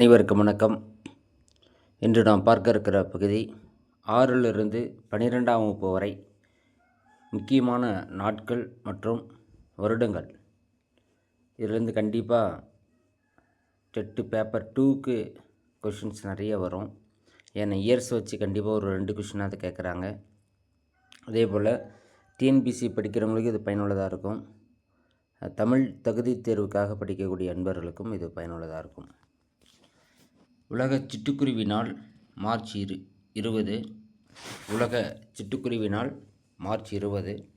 அனைவருக்கும் வணக்கம். இன்று நாம் பார்க்க இருக்கிற பகுதி ஆறிலிருந்து பன்னிரெண்டாம் வகுப்பு வரை முக்கியமான நாட்கள் மற்றும் வருடங்கள். இதிலிருந்து கண்டிப்பாக டெட்டு பேப்பர் டூக்கு கொஷின்ஸ் நிறைய வரும். ஏன்னா இயர்ஸ் வச்சு கண்டிப்பாக ஒரு ரெண்டு கொஷினாவது கேட்குறாங்க. அதே போல் டிஎன்பிசி படிக்கிறவங்களுக்கு இது பயனுள்ளதாக இருக்கும். தமிழ் தகுதி தேர்வுக்காக படிக்கக்கூடிய அன்பர்களுக்கும் இது பயனுள்ளதாக இருக்கும். உலக சிட்டுக்குருவி நாள் மார்ச் இரு இருபது. உலக சிட்டுக்குருவி நாள் மார்ச் இருபது.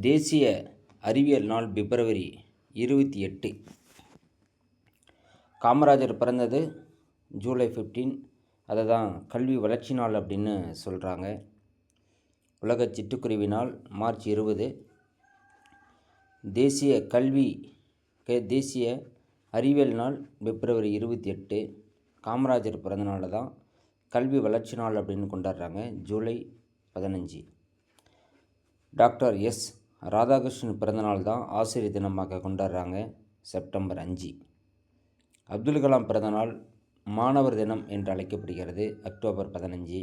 தேசிய அறிவியல் நாள் பிப்ரவரி இருபத்தி எட்டு. காமராஜர் பிறந்தது ஜூலை ஃபிஃப்டீன் அதை தான் கல்வி வளர்ச்சி நாள் அப்படின்னு சொல்கிறாங்க உலக சிட்டுக்குருவி நாள் மார்ச் இருபது. தேசிய கல்வி தேசிய அறிவியல் நாள் பிப்ரவரி இருபத்தி எட்டு. காமராஜர் பிறந்தநாள் தான் கல்வி வளர்ச்சி நாள் அப்படின்னு கொண்டாடுறாங்க ஜூலை பதினஞ்சு. Doctor S. ராதாகிருஷ்ணன் பிறந்தநாள் தான் ஆசிரியர் தினமாக கொண்டாடுறாங்க செப்டம்பர் அஞ்சு. அப்துல் கலாம் பிறந்தநாள் மாணவர் தினம் என்று அழைக்கப்படுகிறது அக்டோபர் பதினஞ்சு.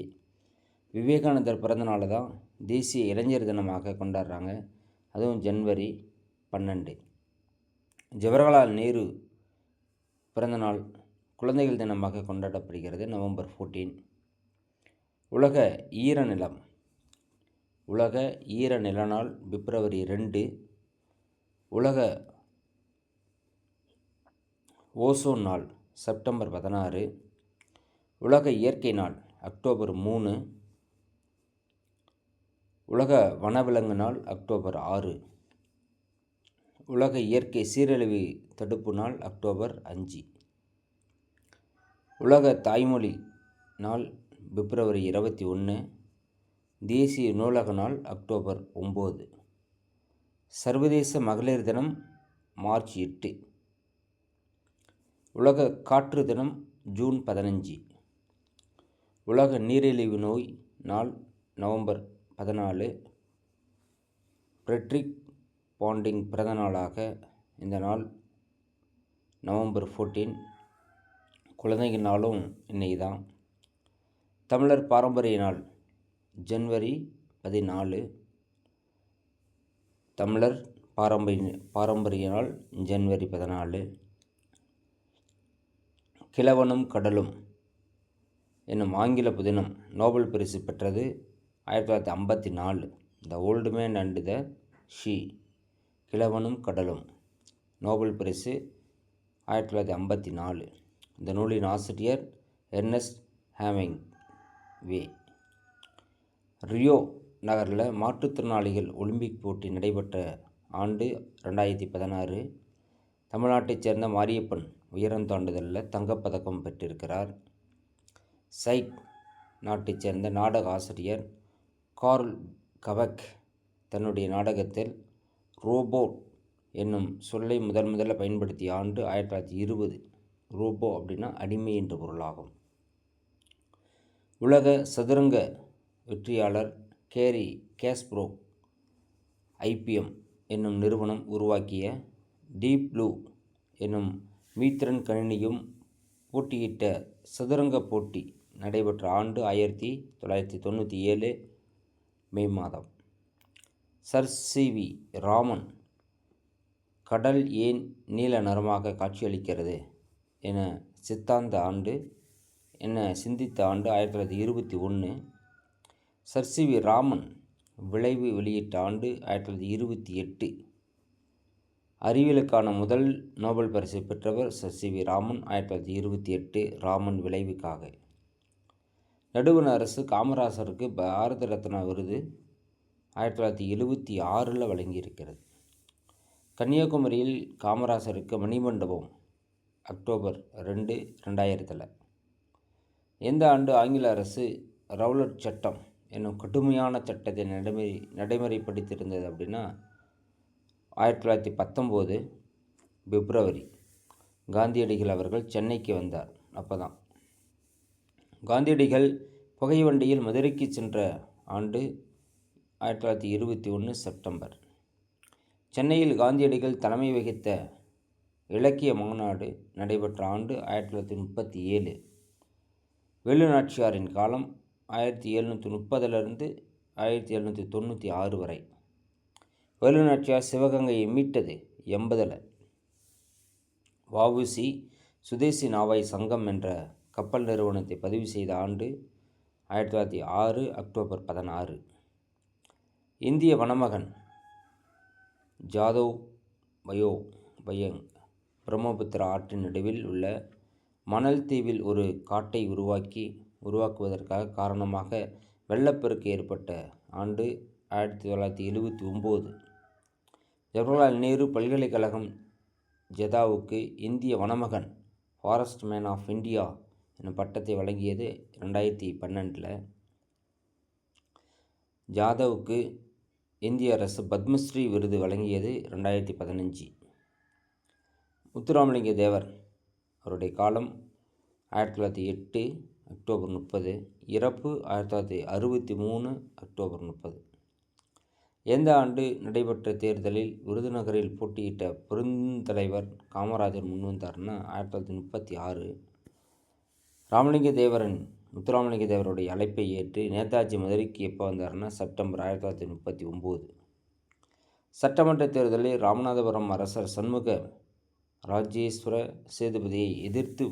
விவேகானந்தர் பிறந்தநாள் தான் தேசிய இளைஞர் தினமாக கொண்டாடுறாங்க அதுவும் ஜனவரி பன்னெண்டு. ஜவஹர்லால் நேரு பிறந்தநாள் குழந்தைகள் தினமாக கொண்டாடப்படுகிறது நவம்பர் ஃபோர்டீன் உலக ஈரநிலம் உலக ஈர நில நாள் பிப்ரவரி ரெண்டு. உலக ஓசோன் நாள் செப்டம்பர் பதினாறு. உலக இயற்கை நாள் அக்டோபர் மூணு. உலக வனவிலங்கு நாள் அக்டோபர் ஆறு. உலக இயற்கை சீரழிவு தடுப்பு நாள் அக்டோபர் அஞ்சு. உலக தாய்மொழி நாள் பிப்ரவரி இருபத்தி ஒன்று தேசிய நூலக நாள் அக்டோபர் ஒம்பது. சர்வதேச மகளிர் தினம் மார்ச் எட்டு. உலக காற்று தினம் ஜூன் பதினஞ்சு. உலக நீரிழிவு நோய் நாள் நவம்பர் பதினாலு. ஃப்ரெட்ரிக் பாண்டிங் பிறந்த நாளாக இந்த நாள் நவம்பர் ஃபோர்டீன் குழந்தைங்க நாளும் இன்றைக்கி தான் தமிழர் பாரம்பரிய நாள் ஜனவரி பதினாலு. தமிழர் பாரம்பரிய பாரம்பரிய நாள் ஜனவரி பதினாலு. கிழவனும் கடலும் என்னும் ஆங்கில புதினம் நோபல் பரிசு பெற்றது ஆயிரத்தி தொள்ளாயிரத்தி ஐம்பத்தி நாலு. The old man and the sea. கிழவனும் கடலும் நோபல் பரிசு ஆயிரத்தி தொள்ளாயிரத்தி ஐம்பத்தி நாலு. இந்த நூலின் ஆசிரியர் எர்னஸ்ட் ஹேமிங் வே ரியோ நகரில் மாற்றுத்திறனாளிகள் ஒலிம்பிக் போட்டி நடைபெற்ற ஆண்டு ரெண்டாயிரத்தி பதினாறு. தமிழ்நாட்டைச் சேர்ந்த மாரியப்பன் உயரம் தாண்டுதலில் தங்கப்பதக்கம் பெற்றிருக்கிறார். சைக் நாட்டைச் சேர்ந்த நாடக ஆசிரியர் கார்ல் கவக் தன்னுடைய நாடகத்தில் ரோபோட் என்னும் சொல்லை முதன் முதல்ல பயன்படுத்திய ஆண்டு ஆயிரத்தி தொள்ளாயிரத்தி இருபது ரோபோ அப்படின்னா அடிமை என்ற பொருளாகும். உலக சதுரங்க வெற்றியாளர் கேரி கேஸ்ப்ரோ ஐபிஎம் என்னும் நிறுவனம் உருவாக்கிய டீப் ப்ளூ என்னும் மீத்திரன் கணினியும் போட்டியிட்ட சதுரங்க போட்டி நடைபெற்ற ஆண்டு ஆயிரத்தி தொள்ளாயிரத்தி தொண்ணூற்றி ஏழு மே மாதம். சர் சி வி ராமன் கடல் ஏன் நீல நிறமாக காட்சியளிக்கிறது? என சித்தாந்த ஆண்டு என சிந்தித்த ஆண்டு ஆயிரத்தி தொள்ளாயிரத்தி இருபத்தி ஒன்று. சர் சி வி ராமன் விளைவு வெளியிட்ட ஆண்டு ஆயிரத்தி தொள்ளாயிரத்தி இருபத்தி எட்டு. அறிவியலுக்கான முதல் நோபல் பரிசு பெற்றவர் சர் சி வி ராமன் ஆயிரத்தி தொள்ளாயிரத்தி இருபத்தி எட்டு ராமன் விளைவுக்காக. நடுவண் அரசு காமராசருக்கு பாரத ரத்னா விருது ஆயிரத்தி தொள்ளாயிரத்தி எழுபத்தி ஆறில் வழங்கியிருக்கிறது. கன்னியாகுமரியில் காமராசருக்கு மணிமண்டபம் அக்டோபர் ரெண்டு ரெண்டாயிரத்தில். எந்த ஆண்டு ஆங்கில அரசு ரவுலட் சட்டம் என்னும் கடுமையான சட்டத்தை நடைமுறை நடைமுறைப்படுத்தியிருந்தது அப்படின்னா ஆயிரத்தி தொள்ளாயிரத்தி பத்தொம்போது பிப்ரவரி காந்தியடிகள் அவர்கள் சென்னைக்கு வந்தார். அப்போ தான் காந்தியடிகள் புகை வண்டியில் மதுரைக்கு சென்ற ஆண்டு ஆயிரத்தி தொள்ளாயிரத்தி இருபத்தி ஒன்று செப்டம்பர். சென்னையில் காந்தியடிகள் தலைமை வகித்த இலக்கிய மாநாடு நடைபெற்ற ஆண்டு ஆயிரத்தி தொள்ளாயிரத்தி முப்பத்தி ஏழு. வேலுநாச்சியாரின் காலம் ஆயிரத்தி எழுநூற்றி முப்பதிலிருந்து ஆயிரத்தி எழுநூற்றி தொண்ணூற்றி ஆறு வரை. வேலுநாச்சியார் சிவகங்கையை மீட்டது எண்பதில். வவுசி சுதேசி நாவாய் சங்கம் என்ற கப்பல் நிறுவனத்தை பதிவு செய்த ஆண்டு ஆயிரத்தி தொள்ளாயிரத்தி ஆறு அக்டோபர் பதினாறு. இந்திய வனமகன் ஜாதவ் பயோ பயங் பிரம்மபுத்திரா ஆற்றின் நடுவில் உள்ள மணல் தீவில் ஒரு காட்டை உருவாக்கி உருவாக்குவதற்காக காரணமாக வெள்ளப்பெருக்கு ஏற்பட்ட ஆண்டு ஆயிரத்தி தொள்ளாயிரத்தி எழுபத்தி ஒம்பது. ஜவஹர்லால் நேரு பல்கலைக்கழகம் ஜெதாவுக்கு இந்திய வனமகன் ஃபாரஸ்ட் மேன் ஆஃப் இந்தியா எனும் பட்டத்தை வழங்கியது ரெண்டாயிரத்தி பன்னெண்டில். ஜாதவுக்கு இந்திய அரசு பத்மஸ்ரீ விருது வழங்கியது ரெண்டாயிரத்தி பதினஞ்சு. முத்துராமலிங்க தேவர் அவருடைய காலம் ஆயிரத்தி தொள்ளாயிரத்தி எட்டு அக்டோபர் முப்பது இறப்பு ஆயிரத்தி தொள்ளாயிரத்தி அறுபத்தி மூணு அக்டோபர் முப்பது. எந்த ஆண்டு நடைபெற்ற தேர்தலில் விருதுநகரில் போட்டியிட்ட பெருந்தலைவர் காமராஜர் முன்வந்தார்னா ஆயிரத்தி தொள்ளாயிரத்தி முப்பத்தி ஆறு. ராமலிங்க தேவரன் முத்துராமலிங்க தேவருடைய அழைப்பை ஏற்று நேதாஜி மதுரைக்கு எப்போ வந்தார்னா செப்டம்பர் ஆயிரத்தி தொள்ளாயிரத்தி முப்பத்தி ஒம்பது. சட்டமன்ற தேர்தலில் ராமநாதபுரம் அரசர் சண்முக ராஜேஸ்வர சேதுபதியை எதிர்த்து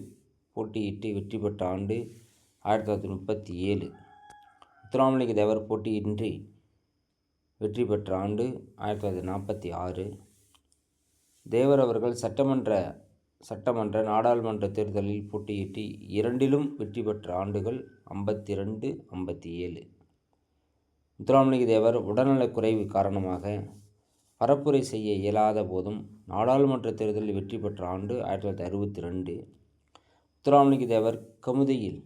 போட்டியிட்டு வெற்றி பெற்ற ஆண்டு ஆயிரத்தி தொள்ளாயிரத்தி முப்பத்தி ஏழு. முத்துராமலிங்க தேவர் போட்டியின்றி வெற்றி பெற்ற ஆண்டு ஆயிரத்தி தொள்ளாயிரத்தி நாற்பத்தி ஆறு. தேவர் அவர்கள் சட்டமன்ற சட்டமன்ற நாடாளுமன்ற தேர்தலில் போட்டியிட்டு இரண்டிலும் வெற்றி பெற்ற ஆண்டுகள் ஐம்பத்தி ரெண்டு ஐம்பத்தி ஏழு. முத்துராமலிங்க தேவர் உடல்நலக் குறைவு காரணமாக பரப்புரை செய்ய இயலாத போதும் நாடாளுமன்ற தேர்தலில் வெற்றி பெற்ற ஆண்டு ஆயிரத்தி தொள்ளாயிரத்தி அறுபத்தி ரெண்டு. முத்துராமலிங்க தேவர் கமுதியில்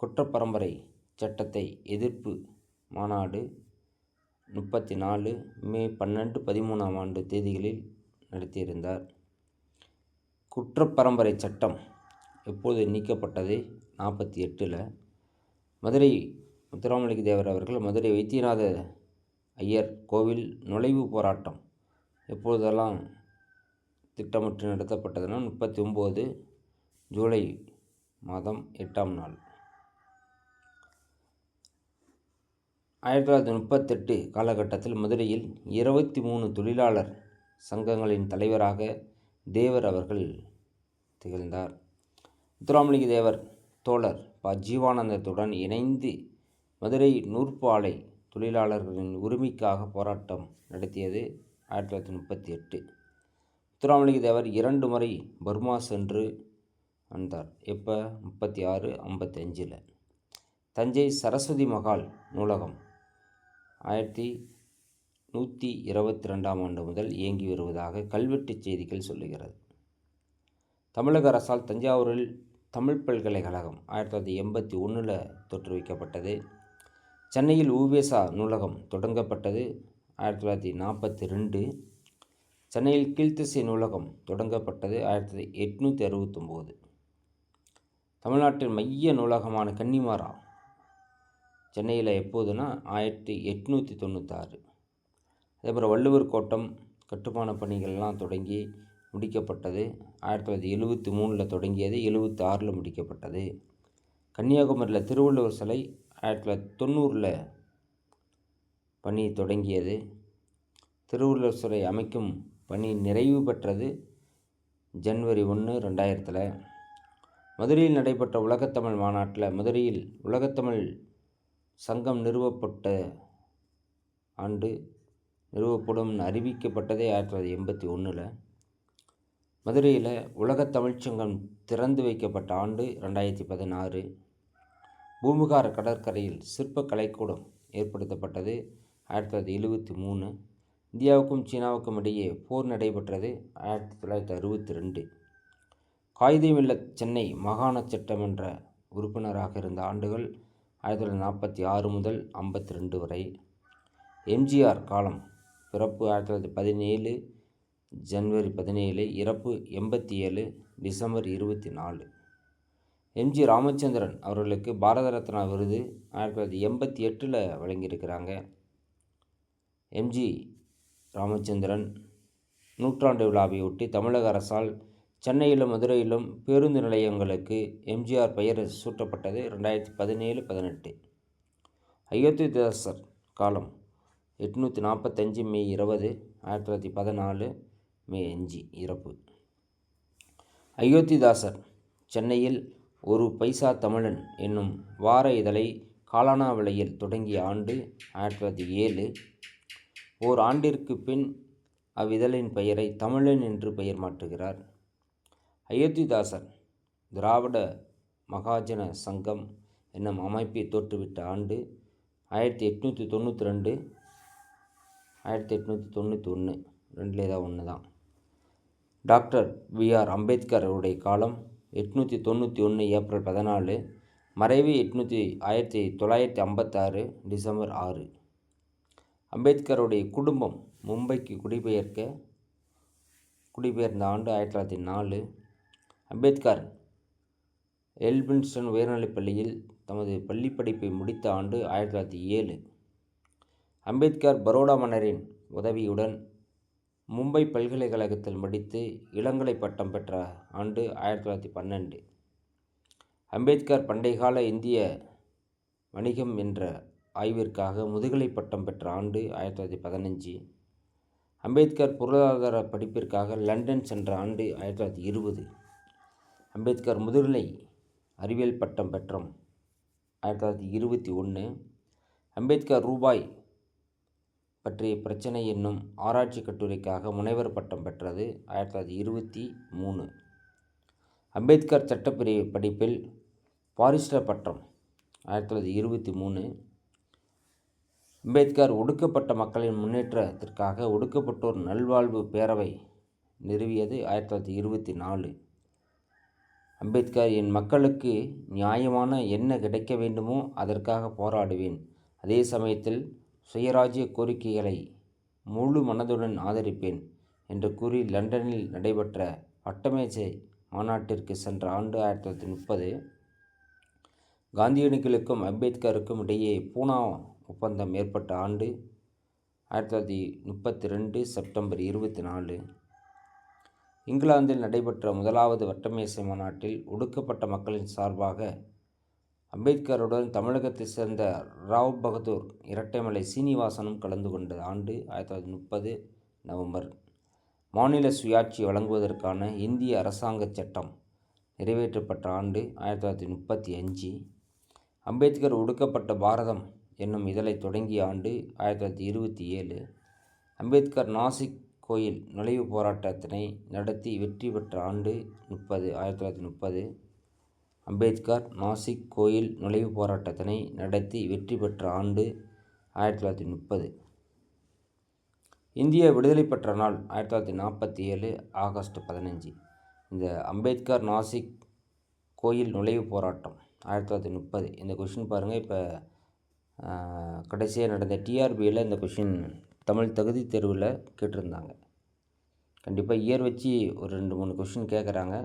குற்றப்பரம்பரை சட்டத்தை எதிர்ப்பு மாநாடு முப்பத்தி நாலு மே பன்னெண்டு பதிமூணாம் ஆண்டு தேதிகளில் நடத்தியிருந்தார். குற்றப்பரம்பரை சட்டம் எப்போது நீக்கப்பட்டது? நாற்பத்தி எட்டில் மதுரை முத்துராமலிங்க தேவர் அவர்கள் மதுரை வைத்தியநாத ஐயர் கோவில் நுழைவு போராட்டம். எப்பொழுதெல்லாம் திட்டமிட்டு நடத்தப்பட்டதுன்னா முப்பத்தி ஒம்பது ஜூலை மாதம் எட்டாம் நாள். ஆயிரத்தி தொள்ளாயிரத்தி முப்பத்தெட்டு காலகட்டத்தில் மதுரையில் இருபத்தி மூணு தொழிலாளர் சங்கங்களின் தலைவராக தேவர் அவர்கள் திகழ்ந்தார். முத்துராமலிங்க தேவர் தோழர் ப. ஜீவானந்தத்துடன் இணைந்து மதுரை நூற்பாலை தொழிலாளர்களின் உரிமைக்காக போராட்டம் நடத்தியது ஆயிரத்தி தொள்ளாயிரத்தி முப்பத்தி எட்டு. முத்துராமலிங்க தேவர் இரண்டு முறை பர்மா சென்று வந்தார். எப்போ? முப்பத்தி ஆறு ஐம்பத்தி அஞ்சில். தஞ்சை சரஸ்வதி மகால் நூலகம் ஆயிரத்தி நூற்றி இருபத்தி ரெண்டாம் ஆண்டு முதல் இயங்கி வருவதாக கல்வெட்டு செய்திகள் சொல்லுகிறது. தமிழக அரசால் தஞ்சாவூரில் தமிழ் பல்கலைக்கழகம் ஆயிரத்தி தொள்ளாயிரத்தி எண்பத்தி ஒன்றில் தோற்றுவிக்கப்பட்டது. சென்னையில் ஊவேசா நூலகம் தொடங்கப்பட்டது ஆயிரத்தி தொள்ளாயிரத்தி நாற்பத்தி ரெண்டு. சென்னையில் கீழ்த்திசை நூலகம் தொடங்கப்பட்டது ஆயிரத்தி எட்நூற்றி அறுபத்தொம்போது. தமிழ்நாட்டின் மைய நூலகமான கன்னிமாரா சென்னையில் எப்போதுனா ஆயிரத்தி எட்நூற்றி தொண்ணூத்தாறு. அதேபோல் வள்ளுவர் கோட்டம் கட்டுமான பணிகள்லாம் தொடங்கி முடிக்கப்பட்டது. ஆயிரத்தி தொள்ளாயிரத்தி எழுபத்தி மூணில் தொடங்கியது எழுபத்தி ஆறில் முடிக்கப்பட்டது. கன்னியாகுமரியில் திருவள்ளுவர் சிலை ஆயிரத்தி தொள்ளாயிரத்தி தொண்ணூறில் பணி தொடங்கியது. திருவள்ளுவர் சிலை அமைக்கும் பணி நிறைவு பெற்றது ஜனவரி ஒன்று ரெண்டாயிரத்தில். மதுரையில் நடைபெற்ற உலகத்தமிழ் மாநாட்டில் மதுரையில் உலகத்தமிழ் சங்கம் நிறுவப்பட்ட ஆண்டு நிறுவப்படும் அறிவிக்கப்பட்டதே ஆயிரத்தி தொள்ளாயிரத்தி எண்பத்தி ஒன்றில் மதுரையில் உலகத் தமிழ்ச்சங்கம் திறந்து வைக்கப்பட்ட ஆண்டு ரெண்டாயிரத்தி பதினாறு. பூம்புகார் கடற்கரையில் சிற்ப கலைக்கூடம் ஏற்படுத்தப்பட்டது ஆயிரத்தி தொள்ளாயிரத்தி எழுபத்தி மூணு. இந்தியாவுக்கும் சீனாவுக்கும் இடையே போர் நடைபெற்றது ஆயிரத்தி தொள்ளாயிரத்தி அறுபத்தி ரெண்டு. காகிதமில்ல சென்னை மாகாண சட்டமன்ற உறுப்பினராக இருந்த ஆண்டுகள் ஆயிரத்தி தொள்ளாயிரத்தி நாற்பத்தி ஆறு முதல் ஐம்பத்தி ரெண்டு வரை. எம்ஜிஆர் காலம் பிறப்பு ஆயிரத்தி தொள்ளாயிரத்தி பதினேழு ஜனவரி பதினேழு இறப்பு எண்பத்தி ஏழு டிசம்பர் இருபத்தி நாலு. எம்ஜி ராமச்சந்திரன் அவர்களுக்கு பாரத ரத்னா விருது ஆயிரத்தி தொள்ளாயிரத்தி எண்பத்தி எட்டில் வழங்கியிருக்கிறாங்க. எம்ஜி ராமச்சந்திரன் நூற்றாண்டு விழாவையொட்டி தமிழக அரசால் சென்னையிலும் மதுரையிலும் பேருந்து நிலையங்களுக்கு எம்ஜிஆர் பெயர் சூட்டப்பட்டது ரெண்டாயிரத்தி பதினேழு பதினெட்டு. அயோத்திதாசர் காலம் எட்நூற்றி நாற்பத்தஞ்சு மே இருபது ஆயிரத்தி தொள்ளாயிரத்தி பதினாலு மே அஞ்சு இறப்பு. அயோத்திதாசர் சென்னையில் ஒரு பைசா தமிழன் என்னும் வார இதழை காலானா விலையில் தொடங்கிய ஆண்டு ஆயிரத்தி தொள்ளாயிரத்தி ஏழு. ஓர் ஆண்டிற்கு பின் அவ்விதழின் பெயரை தமிழன் என்று பெயர் மாற்றுகிறார். அயோத்திதாசன் திராவிட மகாஜன சங்கம் என்னும் அமைப்பை தோற்றுவிட்ட ஆண்டு ஆயிரத்தி எட்நூற்றி தொண்ணூற்றி ரெண்டு ஆயிரத்தி எட்நூற்றி தொண்ணூற்றி ஒன்று ரெண்டில் ஏதாவது ஒன்று தான் டாக்டர் பிஆர் அம்பேத்கர் அவருடைய காலம் எட்நூற்றி தொண்ணூற்றி ஒன்று ஏப்ரல் பதினாலு மறைவு எட்நூற்றி ஆயிரத்தி தொள்ளாயிரத்தி ஐம்பத்தாறு டிசம்பர் ஆறு. அம்பேத்கருடைய குடும்பம் மும்பைக்கு குடிபெயர்க்க குடிபெயர்ந்த ஆண்டு ஆயிரத்தி தொள்ளாயிரத்தி நாலு. அம்பேத்கர் எல்பின்ஸ்டன் உயர்நிலைப் பள்ளியில் தமது பள்ளிப்படிப்பை முடித்த ஆண்டு ஆயிரத்தி தொள்ளாயிரத்தி ஏழு. அம்பேத்கர் பரோடா மன்னரின் உதவியுடன் மும்பை பல்கலைக்கழகத்தில் படித்து இளங்கலை பட்டம் பெற்ற ஆண்டு ஆயிரத்தி தொள்ளாயிரத்தி பன்னெண்டு. அம்பேத்கர் பண்டைகால இந்திய வணிகம் என்ற ஆய்விற்காக முதுகலை பட்டம் பெற்ற ஆண்டு ஆயிரத்தி தொள்ளாயிரத்தி பதினஞ்சு. அம்பேத்கர் பொருளாதார படிப்பிற்காக லண்டன் சென்ற ஆண்டு ஆயிரத்தி தொள்ளாயிரத்தி இருபது. அம்பேத்கர் முதுகலை அறிவியல் பட்டம் பெற்றம் ஆயிரத்தி தொள்ளாயிரத்தி இருபத்தி ஒன்று. அம்பேத்கர் ரூபாய் பற்றிய பிரச்சனை என்னும் ஆராய்ச்சி கட்டுரைக்காக முனைவர் பட்டம் பெற்றது ஆயிரத்தி தொள்ளாயிரத்தி இருபத்தி மூணு. அம்பேத்கர் சட்டப்பிரிவு படிப்பில் பாரிஸ்டர் பட்டம் ஆயிரத்தி தொள்ளாயிரத்தி இருபத்தி மூணு. அம்பேத்கர் ஒடுக்கப்பட்ட மக்களின் முன்னேற்றத்திற்காக ஒடுக்கப்பட்டோர் நல்வாழ்வு பேரவை நிறுவியது ஆயிரத்தி தொள்ளாயிரத்தி இருபத்தி நாலு. அம்பேத்கர் என் மக்களுக்கு நியாயமான என்ன கிடைக்க வேண்டுமோ அதற்காக போராடுவேன். அதே சமயத்தில் சுயராஜ்ய கோரிக்கைகளை முழு மனதுடன் ஆதரிப்பேன் என்று கூறி லண்டனில் நடைபெற்ற வட்டமேஜை மாநாட்டிற்கு சென்ற ஆண்டு ஆயிரத்தி தொள்ளாயிரத்தி முப்பது காந்தியடிகளுக்கும் அம்பேத்கருக்கும் இடையே பூனா ஒப்பந்தம் ஏற்பட்ட ஆண்டு ஆயிரத்தி தொள்ளாயிரத்தி முப்பத்தி ரெண்டு செப்டம்பர் இருபத்தி நாலு. இங்கிலாந்தில் நடைபெற்ற முதலாவது வட்டமேசை மாநாட்டில் ஒடுக்கப்பட்ட மக்களின் சார்பாக அம்பேத்கருடன் தமிழகத்தை சேர்ந்த ராவ் பகதூர் இரட்டைமலை சீனிவாசனும் கலந்து கொண்ட ஆண்டு ஆயிரத்தி தொள்ளாயிரத்தி முப்பது நவம்பர். மாநில சுயாட்சி வழங்குவதற்கான இந்திய அரசாங்க சட்டம் நிறைவேற்றப்பட்ட ஆண்டு ஆயிரத்தி தொள்ளாயிரத்தி முப்பத்தி அஞ்சு. அம்பேத்கர் ஒடுக்கப்பட்ட பாரதம் என்னும் இதழை தொடங்கிய ஆண்டு ஆயிரத்தி தொள்ளாயிரத்தி இருபத்தி ஏழு. அம்பேத்கர் நாசிக் கோயில் நுழைவு போராட்டத்தினை நடத்தி வெற்றி பெற்ற ஆண்டு முப்பது ஆயிரத்தி தொள்ளாயிரத்தி முப்பது. அம்பேத்கர் நாசிக் கோயில் நுழைவுப் போராட்டத்தினை நடத்தி வெற்றி பெற்ற ஆண்டு ஆயிரத்தி தொள்ளாயிரத்தி முப்பது. இந்திய விடுதலை பெற்ற நாள் ஆயிரத்தி தொள்ளாயிரத்தி நாற்பத்தி ஏழு ஆகஸ்ட் பதினஞ்சு. இந்த அம்பேத்கர் நாசிக் கோயில் நுழைவுப் போராட்டம் ஆயிரத்தி தொள்ளாயிரத்தி முப்பது. இந்த கொஷின் பாருங்கள் இப்போ கடைசியாக நடந்த டிஆர்பியில் இந்த கொஷின் தமிழ் தகுதி தேர்வில் கேட்டிருந்தாங்க. கண்டிப்பாக இயர் வச்சு ஒரு ரெண்டு மூணு கொஷின் கேட்குறாங்க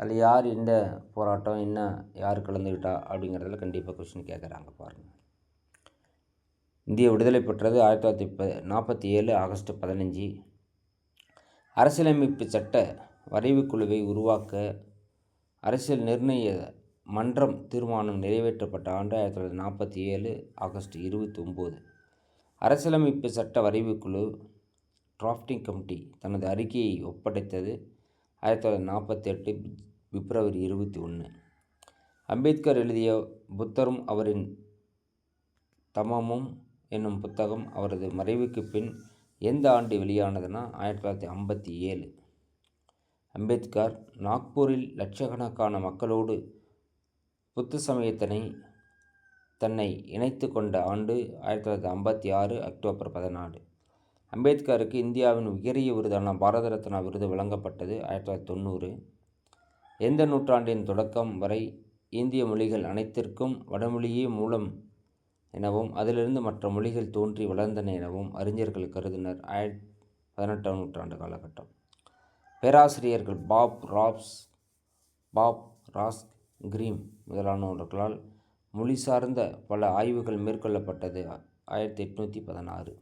அதில் யார் எந்த போராட்டம் என்ன யார் கலந்துக்கிட்டா அப்படிங்கிறதுல கண்டிப்பாக கொஸ்டின் கேட்குறாங்க பாருங்கள் இந்திய விடுதலை பெற்றது ஆயிரத்தி தொள்ளாயிரத்தி ப நாற்பத்தி ஏழு ஆகஸ்ட் பதினஞ்சு. அரசியலமைப்பு சட்ட வரைவு குழுவை உருவாக்க அரசியல் நிர்ணய மன்றம் தீர்மானம் நிறைவேற்றப்பட்ட ஆண்டு ஆயிரத்தி தொள்ளாயிரத்தி நாற்பத்தி ஏழு ஆகஸ்ட் இருபத்தி ஒம்பது அரசியலமைப்பு சட்ட வரைவுக்குழு டிராஃப்டிங் கமிட்டி தனது அறிக்கையை ஒப்படைத்தது ஆயிரத்தி தொள்ளாயிரத்தி நாற்பத்தெட்டு பிப்ரவரி இருபத்தி ஒன்று. அம்பேத்கர் எழுதிய புத்தரும் அவரின் தமமும் என்னும் புத்தகம் அவரது மறைவுக்கு பின் எந்த ஆண்டு வெளியானதுன்னா ஆயிரத்தி தொள்ளாயிரத்தி ஐம்பத்தி ஏழு. அம்பேத்கர் நாக்பூரில் லட்சக்கணக்கான மக்களோடு புத்த சமயத்தினை தன்னை இணைத்து கொண்ட ஆண்டு ஆயிரத்தி தொள்ளாயிரத்தி ஐம்பத்தி ஆறு அக்டோபர் பதினாலு அம்பேத்கருக்கு இந்தியாவின் உயரிய விருதான பாரத ரத்னா விருது வழங்கப்பட்டது ஆயிரத்தி தொள்ளாயிரத்தி தொண்ணூறு. எந்த நூற்றாண்டின் தொடக்கம் வரை இந்திய மொழிகள் அனைத்திற்கும் வடமொழியே மூலம் எனவும் அதிலிருந்து மற்ற மொழிகள் தோன்றி வளர்ந்தன எனவும் அறிஞர்கள் கருதினர். ஆயிரத்தி பதினெட்டாம் நூற்றாண்டு காலகட்டம். பேராசிரியர்கள் பாப் ராப்ஸ் பாப் ராஸ் கிரீம் முதலானவர்களால் மொழி சார்ந்த பல ஆய்வுகள் மேற்கொள்ளப்பட்டது. ஆயிரத்தி எட்நூற்றி பதினாறு.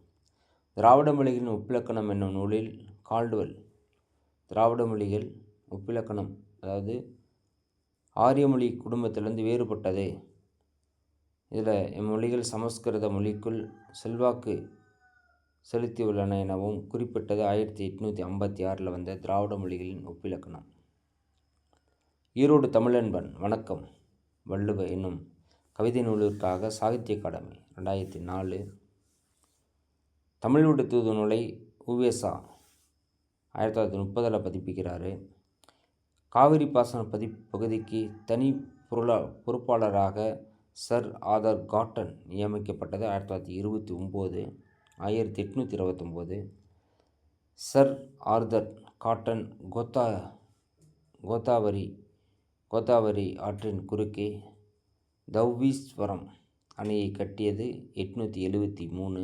திராவிட மொழிகளின் உப்பிலக்கணம் என்னும் நூலில் கால்டுவெல் திராவிட மொழிகள் ஒப்பிலக்கணம் அதாவது ஆரியமொழி குடும்பத்திலிருந்து வேறுபட்டது. இதில் இம்மொழிகள் சமஸ்கிருத மொழிக்குள் செல்வாக்கு செலுத்தியுள்ளன எனவும் குறிப்பிட்டது ஆயிரத்தி எட்நூற்றி ஐம்பத்தி ஆறில் வந்த திராவிட மொழிகளின் ஒப்பிலக்கணம். ஈரோடு தமிழன்பன் வணக்கம். வள்ளுவ என்னும் கவிதை நூலிற்காக சாகித்ய அகாடமி ரெண்டாயிரத்தி நாலு. தமிழ் தூது நூலை உவேசா ஆயிரத்தி தொள்ளாயிரத்தி முப்பதில் பதிப்பிக்கிறாரு. காவிரி பாசன பதி பகுதிக்கு தனி பொருளா பொறுப்பாளராக சர் ஆதர் காட்டன் நியமிக்கப்பட்டது ஆயிரத்தி தொள்ளாயிரத்தி இருபத்தி ஒம்பது ஆயிரத்தி எட்நூற்றி இருபத்தொம்போது. சர் ஆர்தர் காட்டன் கோத்தா கோதாவரி கோதாவரி ஆற்றின் குறுக்கே தௌவீஸ்வரம் அணையை கட்டியது எட்நூற்றி எழுபத்தி மூணு.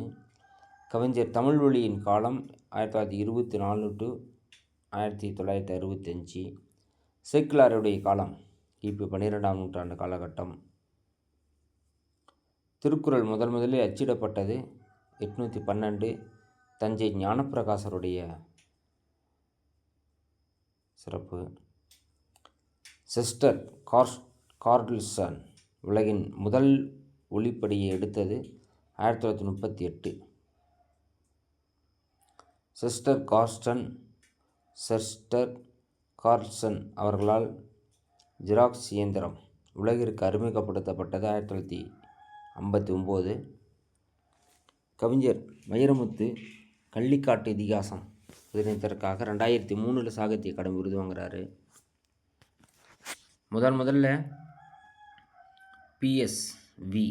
கவிஞர் தமிழ்மொழியின் காலம் ஆயிரத்தி தொள்ளாயிரத்தி இருபத்தி நாலு டு ஆயிரத்தி தொள்ளாயிரத்தி அறுபத்தஞ்சி சேக்கிலாருடைய காலம் கிபி பன்னிரெண்டாம் நூற்றாண்டு காலகட்டம். திருக்குறள் முதல் முதலில் அச்சிடப்பட்டது எட்நூற்றி பன்னெண்டு. தஞ்சை ஞானப்பிரகாசருடைய சிறப்பு. சிஸ்டர் கார்ஸ் கார்டில்சன் உலகின் முதல் ஒளிப்படியை எடுத்தது ஆயிரத்தி தொள்ளாயிரத்தி முப்பத்தி எட்டு. சிஸ்டர் கார்ஸ்டன் செஸ்டர் கார்ல்சன் அவர்களால் ஜெராக்ஸ் இயந்திரம் உலகிற்கு அறிமுகப்படுத்தப்பட்டது ஆயிரத்தி தொள்ளாயிரத்தி ஐம்பத்தி ஒம்பது. கவிஞர் வைரமுத்து கள்ளிக்காட்டு இதிகாசம் இதனத்திற்காக ரெண்டாயிரத்தி மூணில் சாகித்ய அகாடமி விருது வாங்குறாரு. முதல் முதல்ல பிஎஸ்வி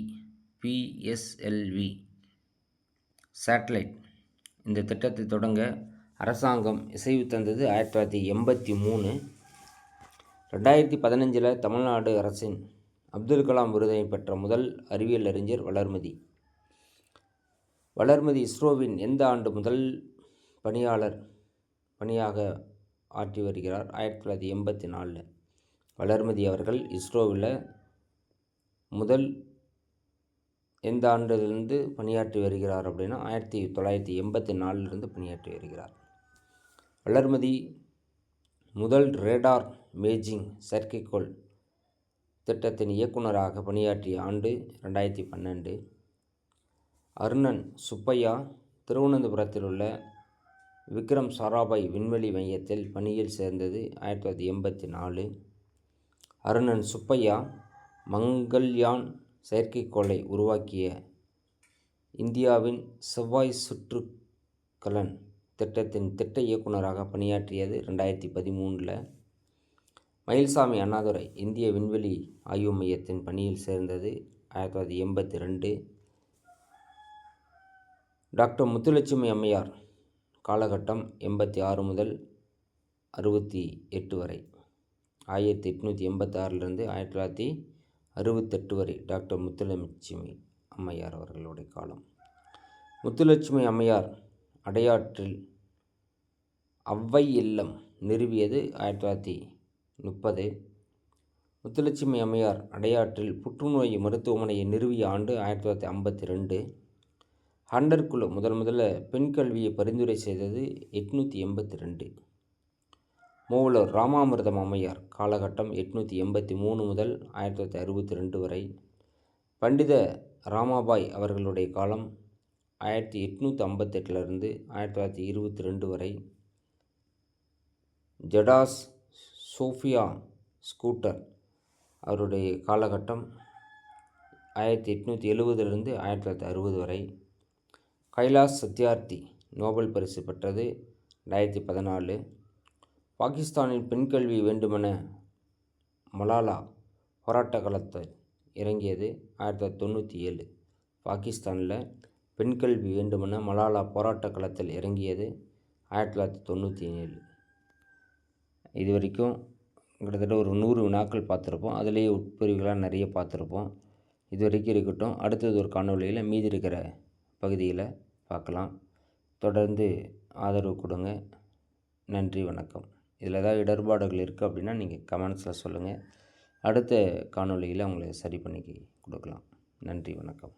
பிஎஸ்எல்வி சேட்டலைட். இந்த திட்டத்தை தொடங்க அரசாங்கம் இசைவு தந்தது ஆயிரத்தி தொள்ளாயிரத்தி எண்பத்தி மூணு. ரெண்டாயிரத்தி பதினஞ்சில் தமிழ்நாடு அரசின் அப்துல் கலாம் விருதை பெற்ற முதல் அறிவியல் அறிஞர் வளர்மதி. வளர்மதி இஸ்ரோவின் எந்த ஆண்டு முதல் பணியாளர் பணியாக ஆற்றி வருகிறார்? ஆயிரத்தி தொள்ளாயிரத்தி எண்பத்தி நாலில். வளர்மதி அவர்கள் இஸ்ரோவில் முதல் எந்த ஆண்டிலிருந்து பணியாற்றி வருகிறார் அப்படின்னா ஆயிரத்தி தொள்ளாயிரத்தி எண்பத்தி நாலிலிருந்து பணியாற்றி வருகிறார். வளர்மதி முதல் ரேடார் மேஜிங் செயற்கைக்கோள் திட்டத்தின் இயக்குநராக பணியாற்றிய ஆண்டு ரெண்டாயிரத்தி பன்னெண்டு. அருணன் சுப்பையா திருவனந்தபுரத்தில் உள்ள விக்ரம் சாராபாய் விண்வெளி மையத்தில் பணியில் சேர்ந்தது ஆயிரத்தி தொள்ளாயிரத்தி எண்பத்தி நாலு. அருணன் சுப்பையா மங்கள்யான் செயற்கைக்கோளை உருவாக்கிய இந்தியாவின் செவ்வாய் சுற்றுக்கலன் திட்டத்தின் திட்ட இயக்குநராக பணியாற்றியது ரெண்டாயிரத்தி பதிமூணில் மயில்சாமி அண்ணாதுரை இந்திய விண்வெளி ஆய்வு மையத்தின் பணியில் சேர்ந்தது ஆயிரத்தி தொள்ளாயிரத்தி எண்பத்தி ரெண்டு. டாக்டர் முத்துலட்சுமி அம்மையார் காலகட்டம் எண்பத்தி ஆறு முதல் அறுபத்தி எட்டு வரை. ஆயிரத்தி எட்நூற்றி எண்பத்தாறிலிருந்து ஆயிரத்தி தொள்ளாயிரத்தி அறுபத்தெட்டு வரை டாக்டர் முத்துலட்சுமி அம்மையார் அவர்களுடைய காலம். முத்துலட்சுமி அம்மையார் அடையாற்றில் அவ்வை இல்லம் நிறுவியது ஆயிரத்தி தொள்ளாயிரத்தி முப்பது. முத்துலட்சுமி அம்மையார் அடையாற்றில் புற்றுநோய் மருத்துவமனையை நிறுவிய ஆண்டு ஆயிரத்தி தொள்ளாயிரத்தி ஐம்பத்தி ரெண்டு. ஹண்டர் குழு முதல் முதல்ல பெண் கல்வியை பரிந்துரை செய்தது எட்நூற்றி எண்பத்தி ரெண்டு. மூவலூர் ராமாமிர்தம் அம்மையார் காலகட்டம் எட்நூற்றி எண்பத்தி மூணு முதல் ஆயிரத்தி தொள்ளாயிரத்தி அறுபத்தி ரெண்டு வரை. பண்டித ராமாபாய் அவர்களுடைய காலம் ஆயிரத்தி எட்நூற்றி ஐம்பத்தெட்டிலிருந்து ஆயிரத்தி தொள்ளாயிரத்தி இருபத்தி ரெண்டு வரை ஜடாஸ் சோஃபியா ஸ்கூட்டர் அவருடைய காலகட்டம் ஆயிரத்தி எட்நூற்றி எழுபதுலேருந்து ஆயிரத்தி தொள்ளாயிரத்தி அறுபது வரை. கைலாஸ் சத்யார்த்தி நோபல் பரிசு பெற்றது ரெண்டாயிரத்தி பதினாலு. பாகிஸ்தானில் பெண் கல்வி வேண்டுமென மலாலா போராட்ட காலத்தில் இறங்கியது ஆயிரத்தி தொள்ளாயிரத்தி தொண்ணூற்றி ஏழு. பாகிஸ்தானில் பெண் கல்வி வேண்டுமென மலாலா போராட்ட களத்தில் இறங்கியது ஆயிரத்தி தொள்ளாயிரத்தி தொண்ணூற்றி ஏழு. இது வரைக்கும் கிட்டத்தட்ட ஒரு நூறு வினாக்கள் பார்த்துருப்போம். அதுலேயே உட்பிரிவுகளாக நிறைய பார்த்துருப்போம். இது வரைக்கும் இருக்கட்டும். அடுத்தது ஒரு காணொலியில் மீதி இருக்கிற பகுதியில் பார்க்கலாம். தொடர்ந்து ஆதரவு கொடுங்க. நன்றி வணக்கம். இதில் ஏதாவது இடர்பாடுகள் இருக்குது அப்படின்னா நீங்கள் கமெண்ட்ஸில் சொல்லுங்கள் அடுத்த காணொலியில் அவங்களை சரி பண்ணி கொடுக்கலாம். நன்றி வணக்கம்.